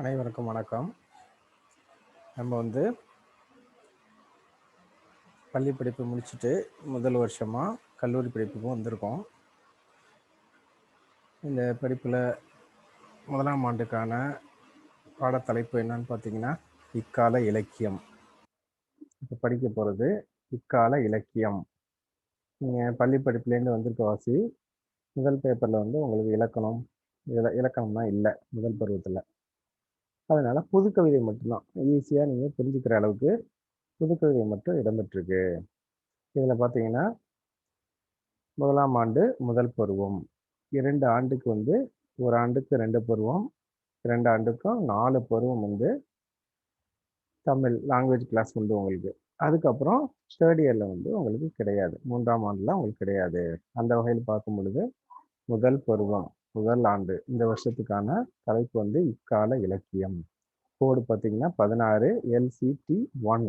அனைவருக்கும் வணக்கம். நம்ம வந்து பள்ளி படிப்பு முடிச்சுட்டு முதல் வருஷமாக கல்லூரி படிப்புக்கும் வந்திருக்கோம். இந்த படிப்பில் முதலாம் ஆண்டுக்கான பாடத்தலைப்பு என்னன்னு பார்த்தீங்கன்னா இக்கால இலக்கியம். இப்போ படிக்க போகிறது இக்கால இலக்கியம். நீங்கள் பள்ளி படிப்புலேருந்து வந்திருக்க வாசி முதல் பேப்பரில் வந்து உங்களுக்கு இலக்கணம் இல இலக்கணம்னா இல்லை முதல் பருவத்தில். அதனால புது கவிதை மட்டும்தான் ஈஸியாக நீங்கள் புரிஞ்சுக்கிற அளவுக்கு புது கவிதை மட்டும் இடம்பெற்றிருக்கு. இதில் பார்த்தீங்கன்னா முதலாம் ஆண்டு முதல் பருவம். இரண்டு ஆண்டுக்கு வந்து ஒரு ஆண்டுக்கு ரெண்டு பருவம் ரெண்டு ஆண்டுக்கும் நாலு பருவம் வந்து தமிழ் லாங்குவேஜ் கிளாஸ் உண்டு உங்களுக்கு. அதுக்கப்புறம் தேர்ட் இயரில் வந்து உங்களுக்கு கிடையாது. மூன்றாம் ஆண்டில் உங்களுக்கு கிடையாது. அந்த வகையில் பார்க்கும் பொழுது முதல் பருவம். முதல் ஆண்டு. இந்த வருஷத்துக்கான தலைப்பு வந்து இக்கால இலக்கியம். கோடு பார்த்தீங்கன்னா பதினாறு எல்சிடி ஒன்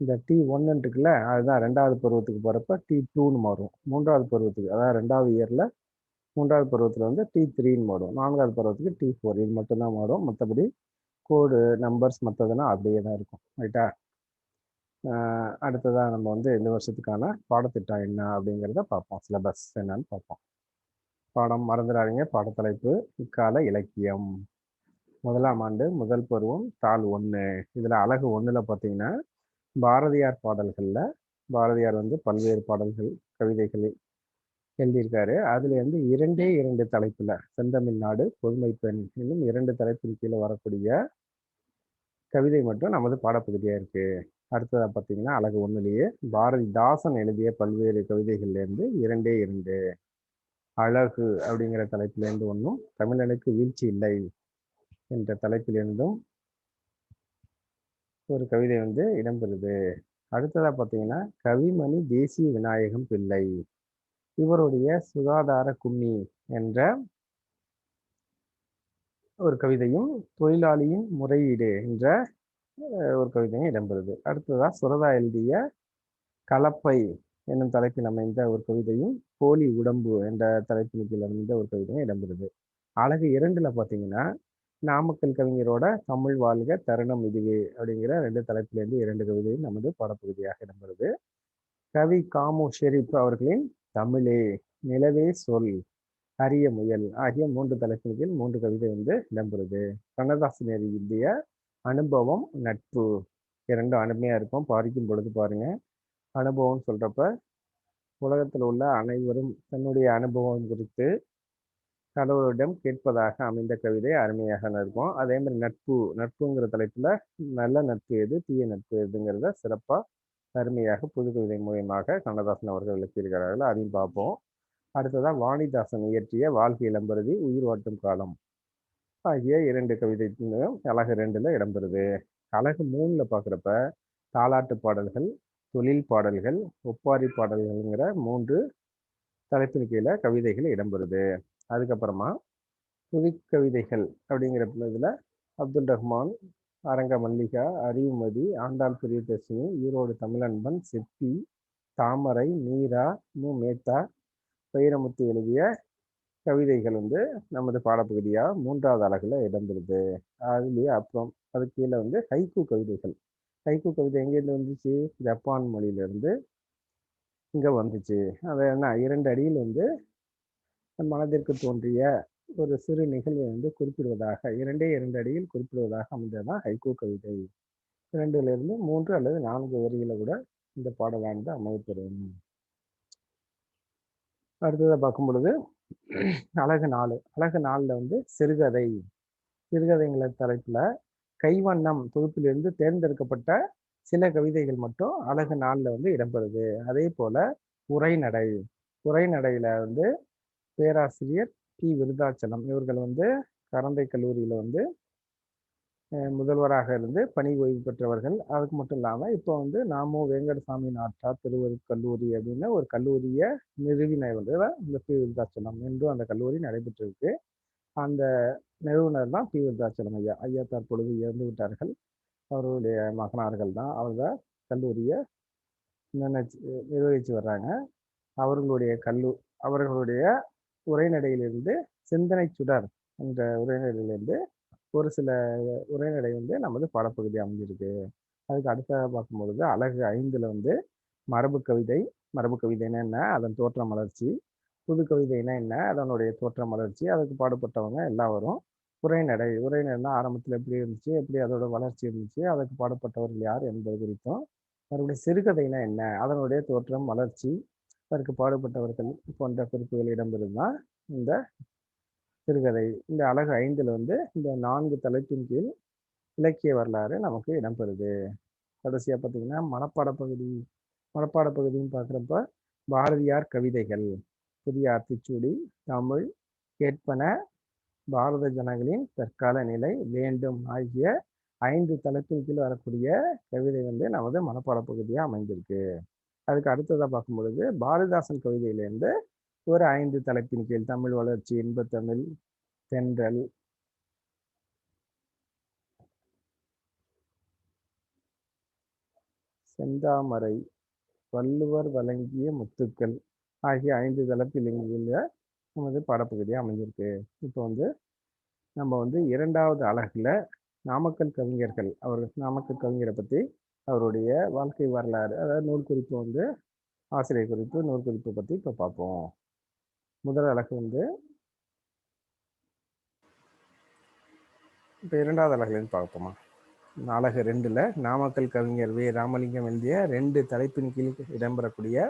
இந்த டி ஒன்னு இருக்குல்ல அதுதான் ரெண்டாவது பருவத்துக்கு போகிறப்ப டி டூன்னு மாறும். மூன்றாவது பருவத்துக்கு அதாவது ரெண்டாவது இயரில் மூன்றாவது பருவத்தில் வந்து டி த்ரீன்னு மாறும். நான்காவது பருவத்துக்கு டி ஃபோர் இது மட்டும்தான் மாறும். மற்றபடி கோடு நம்பர்ஸ் மற்றதுன்னா அப்படியே தான் இருக்கும். ரைட்டா அடுத்ததாக நம்ம வந்து இந்த வருஷத்துக்கான பாடத்திட்டம் என்ன அப்படிங்கிறத பார்ப்போம். சிலபஸ் என்னன்னு பார்ப்போம். பாடம் மறந்துடாதீங்க. பாடத்தலைப்பு இக்கால இலக்கியம். முதலாம் ஆண்டு முதல் பருவம் தாள் ஒன்று இதில் அழகு ஒன்றில் பார்த்தீங்கன்னா பாரதியார் பாடல்களில் பாரதியார் வந்து பல்வேறு பாடல்கள் கவிதைகள் எழுதியிருக்காரு. அதுல இருந்து இரண்டே இரண்டு தலைப்புல செந்தமிழ்நாடு பொதுமை பெண் இன்னும் இரண்டு தலைப்பின் கீழே வரக்கூடிய கவிதை மட்டும் நமது பாடப்பகுதியா இருக்கு. அடுத்ததா பார்த்தீங்கன்னா அழகு ஒன்றுலேயே பாரதிதாசன் எழுதிய பல்வேறு கவிதைகள்ல இருந்து இரண்டே இரண்டு. அழகு அப்படிங்கிற தலைப்பிலிருந்து ஒன்றும் தமிழனுக்கு வீழ்ச்சி இல்லை என்ற தலைப்பிலிருந்தும் ஒரு கவிதை வந்து இடம்பெறுது. அடுத்ததாக பார்த்தீங்கன்னா கவிமணி தேசிய விநாயகம் பிள்ளை. இவருடைய சுகாதார கும்மி என்ற ஒரு கவிதையும் தொழிலாளியின் முறையீடு என்ற ஒரு கவிதையும் இடம்பெறுது. அடுத்ததாக சுரதா எழுதிய கலப்பை என்னும் தலைப்பில் அமைந்த ஒரு கவிதையும் போலி உடம்பு என்ற தலைப்பின் கீழ் அமைந்த ஒரு கவிதையும் இடம்பெறுது. அழகு இரண்டுல பார்த்தீங்கன்னா நாமக்கல் கவிஞரோட தமிழ் வாழ்க தருணம் இதுவே அப்படிங்கிற ரெண்டு தலைப்பிலேருந்து இரண்டு கவிதையும் நமது பாடப்பகுதியாக இடம்பெறுது. கவி காமு ஷெரீப் அவர்களின் தமிழே நிலவே சொல் அரிய முயல் ஆகிய மூன்று தலைப்பின் கீழ் மூன்று கவிதை வந்து இடம்பெறுது. கண்ணதாசனர் இந்திய அனுபவம் நட்பு இரண்டும் அனுமையா இருக்கும். பாதிக்கும் பொழுது பாருங்க. அனுபவம் சொல்றப்ப உலகத்தில் உள்ள அனைவரும் தன்னுடைய அனுபவம் குறித்து கடவுளிடம் கேட்பதாக அமைந்த கவிதை அருமையாக இருக்கும் அதே மாதிரி நட்பு நட்புங்கிற தலைப்பில் நல்ல நட்பு எது தீய நட்பு எதுங்கிறத சிறப்பாக அருமையாக புது கவிதை மூலியமாக கண்ணதாசன் அவர்கள் விளக்கியிருக்கிறார்கள் அதையும் பார்ப்போம். அடுத்ததாக வாணிதாசன் இயற்றிய வாழ்க்கை இளம்பருதி உயிர் வாட்டும் காலம் ஆகிய இரண்டு கவிதை அழகு ரெண்டில் இடம்பெறுது. அழகு மூணில் பார்க்குறப்ப தாலாட்டு பாடல்கள் தொழில் பாடல்கள் ஒப்பாரி பாடல்கள்ங்கிற மூன்று தலைப்பின் கீழே கவிதைகள் இடம்பெறுது. அதுக்கப்புறமா புதுக்கவிதைகள் அப்படிங்கிற இதில் அப்துல் ரஹ்மான் அரங்க மல்லிகா அறிவுமதி ஆண்டாள் பிரியதர்ஷினி ஈரோடு தமிழன்பன் சிற்பி தாமரை மீரா மு. மேத்தா வைரமுத்து எழுதிய கவிதைகள் வந்து நமது பாடப்பகுதியாக மூன்றாவது அழகில் இடம்பெறுது. அதுலேயே அப்புறம் அது கீழே வந்து ஹைக்கு கவிதைகள் ஹைக்கு கவிதை எங்கேருந்து வந்துச்சு? ஜப்பான் மொழியிலேருந்து இங்கே வந்துச்சு. அது என்ன? இரண்டு அடியில் வந்து மனதிற்கு தோன்றிய ஒரு சிறு நிகழ்வை வந்து குறிப்பிடுவதாக இரண்டே இரண்டு அடியில் குறிப்பிடுவதாக அமைந்ததுதான் ஹைகோ கவிதை. இரண்டுலேருந்து மூன்று அல்லது நான்கு வரிகளை கூட இந்த பாடலானது அமைப்பெறும் அடுத்ததை பார்க்கும் பொழுது அழகு நாலு. அழகு நாளில் வந்து சிறுகதை. சிறுகதைங்கிற தலைப்பில் கைவண்ணம் தொகுப்பிலிருந்து தேர்ந்தெடுக்கப்பட்ட சில கவிதைகள் மட்டும் அழகு நாளில் வந்து இடம்பெறுது. அதே போல உரைநடை. உரைநடையில வந்து பேராசிரியர் டி விருதாச்சலம் இவர்கள் வந்து கரந்தை கல்லூரியில் வந்து முதல்வராக இருந்து பணி ஓய்வு பெற்றவர்கள். அதுக்கு மட்டும் இல்லாமல் இப்போ வந்து நாமோ வேங்கடசாமி நாட்டா திருவரு கல்லூரி அப்படின்னு ஒரு கல்லூரியை நிறுவினவர் இந்த பி. விருதாச்சலம் என்றும் அந்த கல்லூரி நடைபெற்றிருக்கு. அந்த நிறுவனர் தான் பி விருதாச்சலம் ஐயா. ஐயா தற்பொழுது இறந்து விட்டார்கள். அவர்களுடைய மகனார்கள் தான். அவங்க கல்லூரியை நினைச்சு நிர்வகித்து வர்றாங்க. அவர்களுடைய கல்லூ அவர்களுடைய உரைநடையிலிருந்து சிந்தனை சுடர் என்ற உரைநடையிலிருந்து ஒரு சில உரைநடை வந்து நமது பாடப்பகுதி அமைஞ்சிருக்கு. அதுக்கு அடுத்ததாக பார்க்கும்பொழுது அழகு ஐந்தில் வந்து மரபு கவிதை மரபு கவிதைன்னு என்ன? அதன் தோற்றம் வளர்ச்சி புது கவிதைனா என்ன? அதனுடைய தோற்றம் வளர்ச்சி அதுக்கு பாடுபட்டவங்க எல்லாம் வரும் உரைநடை உரைநடைனா ஆரம்பத்தில் எப்படி இருந்துச்சு? எப்படி அதோட வளர்ச்சி இருந்துச்சு? அதுக்கு பாடுபட்டவர்கள் யார் என்பது குறித்தும் மறுபடியும் சிறுகதைனா என்ன? அதனுடைய தோற்றம் வளர்ச்சி அதற்கு பாடுபட்டவர்கள் போன்ற குறிப்புகள் இடம்பெறும் இந்த சிறுகதை இந்த அழகு ஐந்தில் வந்து இந்த நான்கு தலைப்பின் கீழ் இலக்கிய வரலாறு நமக்கு இடம்பெறுது. கடைசியாக பார்த்தீங்கன்னா மனப்பாட பகுதி மனப்பாட பகுதின்னு பார்க்குறப்ப பாரதியார் கவிதைகள். புதிய ஆத்திச்சூடி தமிழ் கேட்பன பாரத ஜனங்களின் தற்கால நிலை வேண்டும் ஆகிய ஐந்து தலைப்பின் கீழ் வரக்கூடிய கவிதை வந்து நமது மனப்பாட பகுதியாக அமைந்திருக்கு. அதுக்கு அடுத்ததாக பார்க்கும் பொழுது பாரதிதாசன் கவிதையிலேருந்து ஒரு ஐந்து தலைப்பின் கீழ் தமிழ் வளர்ச்சி இன்பத்தமிழ் தென்றல் செந்தாமரை வள்ளுவர் வழங்கிய முத்துக்கள் ஆகிய ஐந்து தலைப்பில் இங்குள்ள நமது பாடப்பகுதியாக அமைஞ்சிருக்கு. இப்போ வந்து நம்ம வந்து இரண்டாவது அழகில் நாமக்கல் கவிஞர்கள் அவர் நாமக்கல் கவிஞரை பற்றி அவருடைய வாழ்க்கை வரலாறு அதாவது நூல் குறிப்பு வந்து ஆசிரியர் குறிப்பு நூல் குறிப்பை பற்றி இப்போ பார்ப்போம். முதல் அழகு வந்து இப்போ இரண்டாவது அழகுலேருந்து பார்ப்போமா? அழகு ரெண்டில் நாமக்கல் கவிஞர் வே. ராமலிங்கம் எழுதிய ரெண்டு தலைப்பின் கீழ் இடம்பெறக்கூடிய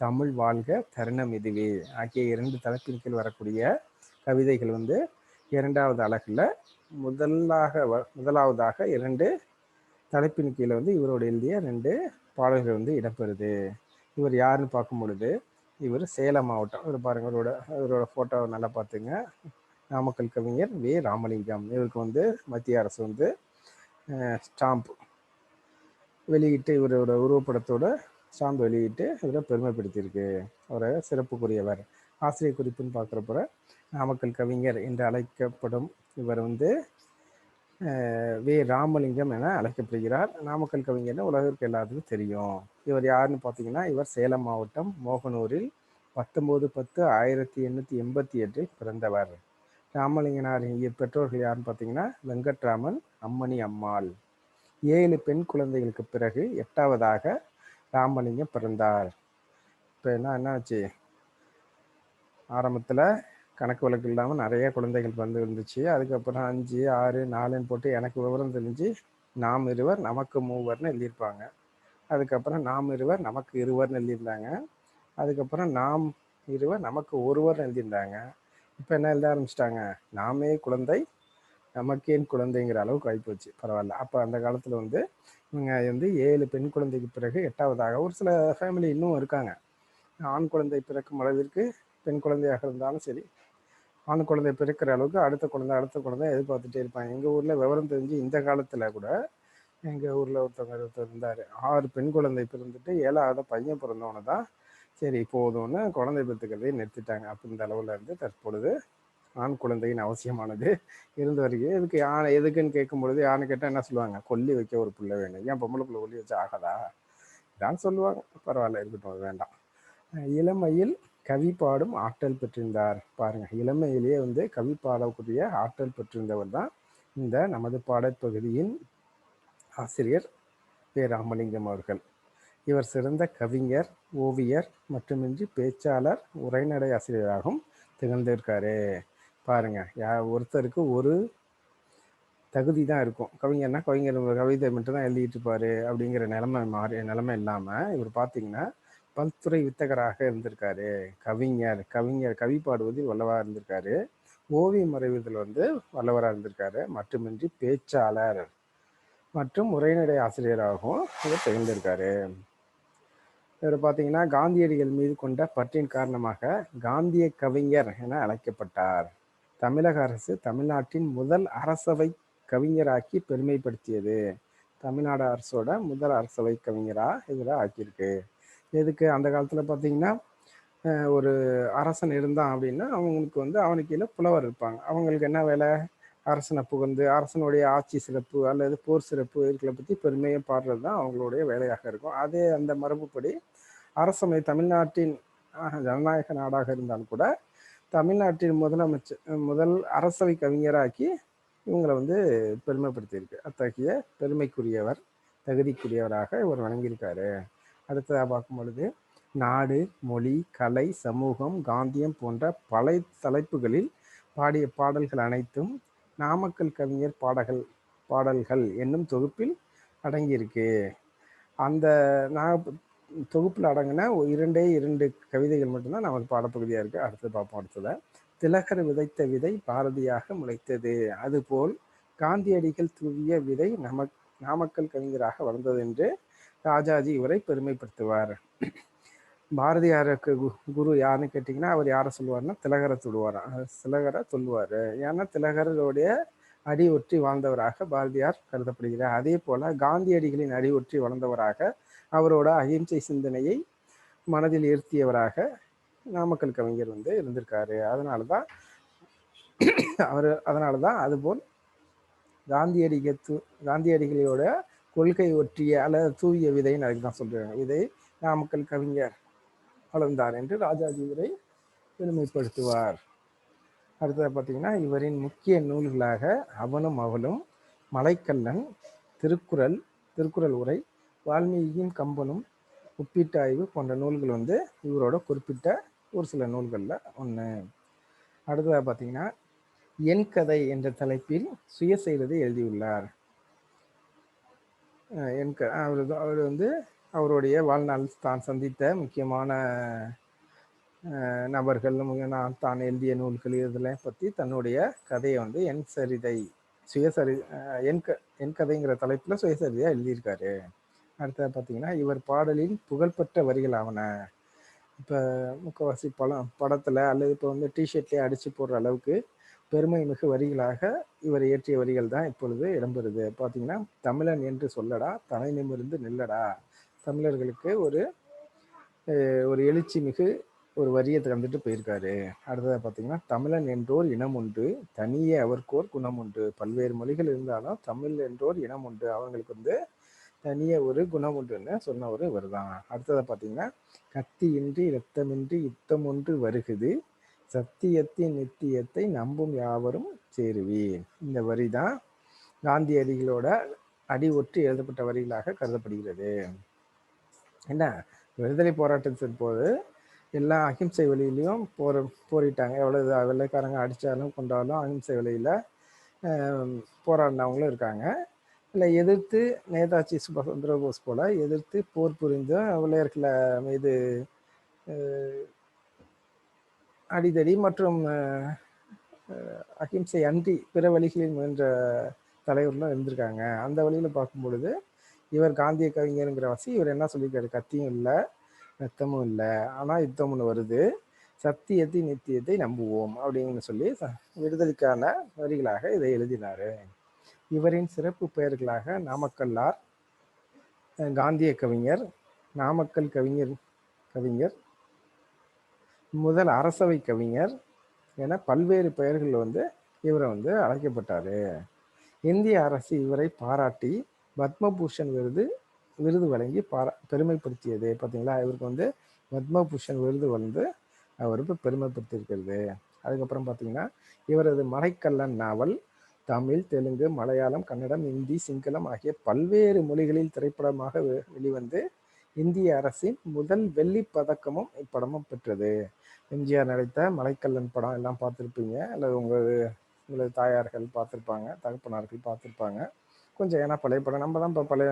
தமிழ் வாழ்க தருணம் இதுவே. ஆகிய இரண்டு தலைப்பின் கீழ் வரக்கூடிய கவிதைகள் வந்து இரண்டாவது அழகில் முதலாக வ- முதலாவதாக இரண்டு தலைப்பின் கீழே வந்து இவரோட எழுதிய ரெண்டு பாடல்கள் வந்து இடம்பெறுது. இவர் யாருன்னு பார்க்கும் பொழுது இவர் சேலம் மாவட்டம். இவர் பாருங்க இவரோட இவரோட ஃபோட்டோவை நல்லா பார்த்துங்க. நாமக்கல் கவிஞர் வே. ராமலிங்கம். இவருக்கு வந்து மத்திய அரசு வந்து ஸ்டாம்ப் வெளியிட்டு இவரோட உருவப்படத்தோட ஸ்டாம்ப் வெளியிட்டு இவரை பெருமைப்படுத்தியிருக்கு. அவரை சிறப்புக்குரியவர். ஆசிரியர் குறிப்புன்னு பார்க்குறப்ப நாமக்கல் கவிஞர் என்று அழைக்கப்படும் இவர் வந்து வி வே. ராமலிங்கம் என அழைக்கப்படுகிறார். நாமக்கல் கவிஞர்னு உலகிற்கு எல்லாத்துக்கும் தெரியும். இவர் யாருன்னு பார்த்தீங்கன்னா இவர் சேலம் மாவட்டம் மோகனூரில் பத்தொம்போது பத்து ஆயிரத்தி எண்ணூற்றி எண்பத்தி எட்டில் பிறந்தவர். ராமலிங்கனாரின் பெற்றோர்கள் யாருன்னு பார்த்தீங்கன்னா வெங்கட்ராமன் அம்மணி அம்மாள். ஏழு பெண் குழந்தைகளுக்கு பிறகு எட்டாவதாக ராமலிங்கம் பிறந்தார். இப்போ என்ன என்னாச்சு? ஆரம்பத்தில் கணக்கு வழக்கு இல்லாமல் நிறைய குழந்தைகள் வந்து இருந்துச்சு. அதுக்கப்புறம் அஞ்சு ஆறு நாலுன்னு போட்டு எனக்கு விவரம் தெரிஞ்சு நாம் இருவர் நமக்கு மூவர்னு எழுதியிருப்பாங்க. அதுக்கப்புறம் நாம் இருவர் நமக்கு இருவர்னு எழுதியிருந்தாங்க. அதுக்கப்புறம் நாம் இருவர் நமக்கு ஒருவர்னு எழுதியிருந்தாங்க. இப்போ என்ன எழுத ஆரம்பிச்சிட்டாங்க? நாமே குழந்தை நமக்கேன் குழந்தைங்கிற அளவுக்கு ஆகிப்போச்சு பரவாயில்ல. அப்போ அந்த காலத்தில் வந்து இவங்க வந்து ஏழு பெண் குழந்தைக்கு பிறகு எட்டாவதாக ஒரு சில ஃபேமிலி இன்னும் இருக்காங்க. ஆண் குழந்தை பிறக்கும் அளவிற்கு பெண் குழந்தையாக இருந்தாலும் சரி ஆண் குழந்தை பிறக்கிற அளவுக்கு அடுத்த குழந்தை அடுத்த குழந்தை எதிர்பார்த்துட்டே இருப்பாங்க. எங்கள் ஊரில் விவரம் தெரிஞ்சு இந்த காலத்தில் கூட எங்கள் ஊரில் ஒருத்தவங்க ஒருத்தர் இருந்தார். ஆறு பெண் குழந்தை பிறந்துட்டு ஏழாவது பையன் பிறந்தவன தான் சரி போதும்னு குழந்தை பெற்றுக்கிறதே நிறுத்திட்டாங்க. அப்போ இந்த அளவில் இருந்து தற்பொழுது ஆண் குழந்தையின் அவசியமானது. இருந்து வருகிறது இதுக்கு யானை எதுக்குன்னு கேட்கும் பொழுது யானை கேட்டால் என்ன சொல்லுவாங்க? கொல்லி வைக்க ஒரு பிள்ளை வேணும். ஏன் பொம்பளை பிள்ளை கொல்லி வச்சு ஆகாதா? இதான் சொல்லுவாங்க. பரவாயில்ல இருக்கட்டும் அது வேண்டாம். இளமையில் கவி பாடும் ஆற்றல் பெற்றிருந்தார். பாருங்க இளமையிலேயே வந்து கவி பாடக்கூடிய ஆற்றல் பெற்றிருந்தவர் தான் இந்த நமது பாடப்பகுதியின் ஆசிரியர் பே ராமலிங்கம் அவர்கள். இவர் சிறந்த கவிஞர் ஓவியர் மட்டுமின்றி பேச்சாளர் உரைநடை ஆசிரியராகவும் திகழ்ந்திருக்காரு. பாருங்க. யா ஒருத்தருக்கு ஒரு தகுதி தான் இருக்கும். கவிஞர்னா கவிஞர் கவிதை மட்டும் தான் எழுதிட்டு இருப்பாரு அப்படிங்கிற நிலைமை மாறி நிலைமை இல்லாமல் இவர் பார்த்தீங்கன்னா பல்துறை வித்தகராக இருந்திருக்காரு. கவிஞர் கவிஞர் கவி பாடுவதில் வல்லவராக இருந்திருக்காரு. ஓவியம் வரைவதில் வந்து வல்லவராக இருந்திருக்காரு. மட்டுமின்றி பேச்சாளர் மற்றும் உரைநடை ஆசிரியராகவும் இவர் திகழ்ந்திருக்காரு. இவர் பார்த்தீங்கன்னா காந்தியடிகள் மீது கொண்ட பற்றின் காரணமாக காந்திய கவிஞர் என அழைக்கப்பட்டார். தமிழக அரசு தமிழ்நாட்டின் முதல் அரசவை கவிஞராக்கி பெருமைப்படுத்தியது. தமிழ்நாடு அரசோட முதல் அரசவை கவிஞராக இதில் ஆக்கியிருக்கு. எதுக்கு? அந்த காலத்தில் பார்த்தீங்கன்னா ஒரு அரசன் இருந்தான் அப்படின்னா அவங்களுக்கு வந்து அவனுக்கு கீழே புலவர் இருப்பாங்க. அவங்களுக்கு என்ன வேலை? அரசனை புகழ்ந்து அரசனுடைய ஆட்சி சிறப்பு அல்லது போர் சிறப்பு இதுகளை பற்றி பெருமையை பாடுறது தான் அவங்களுடைய வேலையாக இருக்கும். அதே அந்த மரபுப்படி அரசமை தமிழ்நாட்டின் ஜனநாயக நாடாக இருந்தாலும் கூட தமிழ்நாட்டின் முதலமைச்சர் முதல் அரசவை கவிஞராக்கி இவங்களை வந்து பெருமைப்படுத்தியிருக்கு. அத்தகைய பெருமைக்குரியவர் தகுதிக்குரியவராக இவர் வழங்கியிருக்காரு அடுத்ததாக பார்க்கும் பொழுது நாடு மொழி கலை சமூகம் காந்தியம் போன்ற பல தலைப்புகளில் பாடிய பாடல்கள் அனைத்தும் நாமக்கல் கவிஞர் பாடல்கள் பாடல்கள் என்னும் தொகுப்பில் அடங்கியிருக்கு. அந்த நான் தொகுப்பில் அடங்கின இரண்டே இரண்டு கவிதைகள் மட்டும்தான் நமக்கு பாடப்பகுதியாக இருக்குது அடுத்து பார்ப்போம் அடுத்ததை. திலகர் விதைத்த விதை பாரதியாக முளைத்தது. அதுபோல் காந்தியடிகள் தூவிய விதை நமக் நாமக்கல் கவிஞராக வளர்ந்தது என்று ராஜாஜி இவரை பெருமைப்படுத்துவார். பாரதியாருக்கு குரு யாருன்னு கேட்டிங்கன்னா அவர் யாரை சொல்லுவார்னா திலகரை சொல்லுவார் திலகரை சொல்லுவார் ஏன்னா திலகருடைய அடி ஒற்றி வாழ்ந்தவராக பாரதியார் கருதப்படுகிறார். அதே போல காந்தியடிகளின் அடி ஒற்றி வளர்ந்தவராக அவரோட அகிம்சை சிந்தனையை மனதில் ஏற்றியவராக நாமக்கல் கவிஞர் வந்து இருந்திருக்காரு. அதனால தான் அவர் அதனால தான் அதுபோல் காந்தியடிக தூ காந்தியடிகளோட கொள்கை ஒற்றிய அல்லது தூய விதைன்னு அதுக்கு தான் சொல்கிறாங்க விதை நாமக்கல் கவிஞர் வளர்ந்தார் என்று ராஜாஜி இவரை பெருமைப்படுத்துவார். அடுத்தது பார்த்தீங்கன்னா இவரின் முக்கிய நூல்களாக அவனும் அவளும் மலைக்கல்லன் திருக்குறள் திருக்குறள் உரை வால்மீகியின் கம்பனும் ஒப்பீட்டாய்வு போன்ற நூல்கள் வந்து இவரோட குறிப்பிட்ட ஒரு சில நூல்களில் ஒன்று அடுத்ததாக பார்த்தீங்கன்னா என் கதை என்ற தலைப்பில் சுயசரிதை எழுதியுள்ளார். என் க அவர் அவர் வந்து அவருடைய வாழ்நாள் தான் சந்தித்த முக்கியமான நபர்கள் நான் தான் எழுதிய நூல்கள் இதெல்லாம் பற்றி தன்னுடைய கதையை வந்து என் சரிதை சுயசரி என் க என் கதைங்கிற தலைப்பில் சுயசரிதையாக எழுதியிருக்காரு. அடுத்தது பார்த்தீங்கன்னா இவர் பாடலின் புகழ்பெற்ற வரிகள் ஆவன. இப்போ முக்கவாசி படம் படத்தில் அல்லது இப்போ வந்து டிஷர்ட்லேயே அடித்து போடுற அளவுக்கு பெருமை மிகு வரிகளாக இவர் இயற்றிய வரிகள் தான் இப்பொழுது இடம்பெறுது. பார்த்தீங்கன்னா தமிழன் என்று சொல்லடா தலை நிமிர்ந்து நில்லடா. தமிழர்களுக்கு ஒரு ஒரு எழுச்சி மிகு ஒரு வரியை திறந்துட்டு போயிருக்காரு. அடுத்ததாக பார்த்தீங்கன்னா தமிழன் என்றோர் இனம் உண்டு தனியே அவர்க்கோர் குணம் உண்டு. பல்வேறு மொழிகள் இருந்தாலும் தமிழ் என்றோர் இனம் உண்டு. அவங்களுக்கு வந்து தனிய ஒரு குணம் உண்டுன்னு சொன்ன ஒரு இவர் தான் அடுத்ததை பார்த்தீங்கன்னா கத்தியின்றி இரத்தமின்றி யுத்தம் ஒன்று வருகுது. சத்தியத்தின் நித்தியத்தை நம்பும் யாவரும் சேருவீர். இந்த வரி தான் காந்தியடிகளோட அடி ஒற்றி எழுதப்பட்ட வரிகளாக கருதப்படுகிறது. என்ன? விடுதலை போராட்டத்தின் போது எல்லா அகிம்சை வழியிலையும் போர் போரிட்டாங்க. எவ்வளோ வெள்ளைக்காரங்க அடித்தாலும் கொண்டாலும் அகிம்சை வழியில் போராடினவங்களும் இருக்காங்க. இல்லை எதிர்த்து நேதாஜி சுபாஷ் சந்திர போஸ் போல எதிர்த்து போர் புரிந்து வெள்ளையர்களை மீது அடிதடி மற்றும் அகிம்சை அன்றி பிற வழிகளில் முயன்ற தலைவர்களும் இருந்திருக்காங்க. அந்த வழியில் பார்க்கும் பொழுது இவர் காந்திய கவிஞருங்கிற வசி இவர் என்ன சொல்லியிருக்காரு? கத்தியும் இல்லை ரத்தமும் இல்லை. ஆனால் யுத்தம் ஒன்று வருது. சத்தியத்தை நித்தியத்தை நம்புவோம் அப்படின்னு சொல்லி விடுதலைக்கான வரிகளாக இதை எழுதினார். இவரின் சிறப்பு பெயர்களாக நாமக்கல்லார் காந்திய கவிஞர் நாமக்கல் கவிஞர் கவிஞர் முதல் அரசவை கவிஞர் என பல்வேறு பெயர்கள் வந்து இவரை வந்து அழைக்கப்பட்டார். இந்திய அரசு இவரை பாராட்டி பத்மபூஷன் விருது விருது வழங்கி பாரா பெருமைப்படுத்தியது. பார்த்தீங்களா இவருக்கு வந்து பத்மபூஷன் விருது வந்து அவருக்கு பெருமைப்படுத்தியிருக்கிறது. அதுக்கப்புறம் பார்த்தீங்கன்னா இவரது மறைக்கல்லன் நாவல் தமிழ் தெலுங்கு மலையாளம் கன்னடம் இந்தி சிங்களம் ஆகிய பல்வேறு மொழிகளில் திரைப்படமாக வெளிவந்து இந்திய அரசின் முதல் வெள்ளி பதக்கமும் இப்படமும் பெற்றது. எம்ஜிஆர் நடித்த மலைக்கல்லன் படம் எல்லாம் பார்த்துருப்பீங்க. அல்லது உங்கள் உங்களது தாயார்கள் பார்த்துருப்பாங்க தகப்பனார்கள் பார்த்துருப்பாங்க. கொஞ்சம் ஏன்னா பழைய படம் நம்ம தான் இப்போ பழைய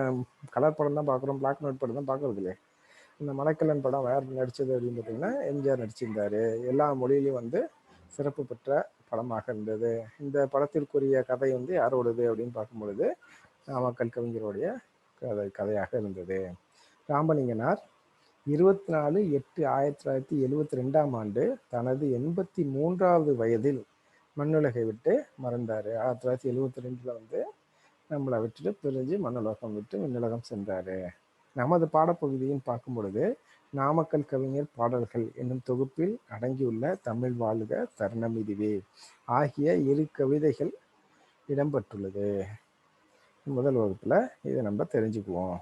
கலர் படம் தான் பார்க்குறோம் பிளாக் அண்ட் ஒயிட் படம் தான் பார்க்குறது இல்லையே இந்த மலைக்கல்லன் படம் வேறு நடித்தது அப்படின்னு பார்த்தீங்கன்னா எம்ஜிஆர் நடிச்சிருந்தார். எல்லா மொழியிலையும் வந்து சிறப்பு பெற்ற படமாக இருந்தது. இந்த படத்திற்குரிய கதை வந்து யாரோடது அப்படின்னு பார்க்கும் பொழுது நாமக்கல் கவிஞருடைய கதை கதையாக இருந்தது. ராமலிங்கனார் இருபத்தி நாலு எட்டு ஆயிரத்தி தொள்ளாயிரத்தி எழுவத்தி ரெண்டாம் ஆண்டு தனது எண்பத்தி மூன்றாவது வயதில் மண்ணுலகை விட்டு மறந்தார். ஆயிரத்தி தொள்ளாயிரத்தி எழுவத்தி ரெண்டில் வந்து நம்மளை விட்டுட்டு பிரிஞ்சு மண்ணுலகம் விட்டு விண்ணுலகம் சென்றார். நமது பாடப்பகுதியின் பார்க்கும் பொழுது நாமக்கல் கவிஞர் பாடல்கள் என்னும் தொகுப்பில் அடங்கியுள்ள தமிழ் வாழ்க தருணம் இதுவே ஆகிய இரு கவிதைகள் இடம்பெற்றுள்ளது. முதல் வகுப்பில் இதை நம்ம தெரிஞ்சுக்குவோம்.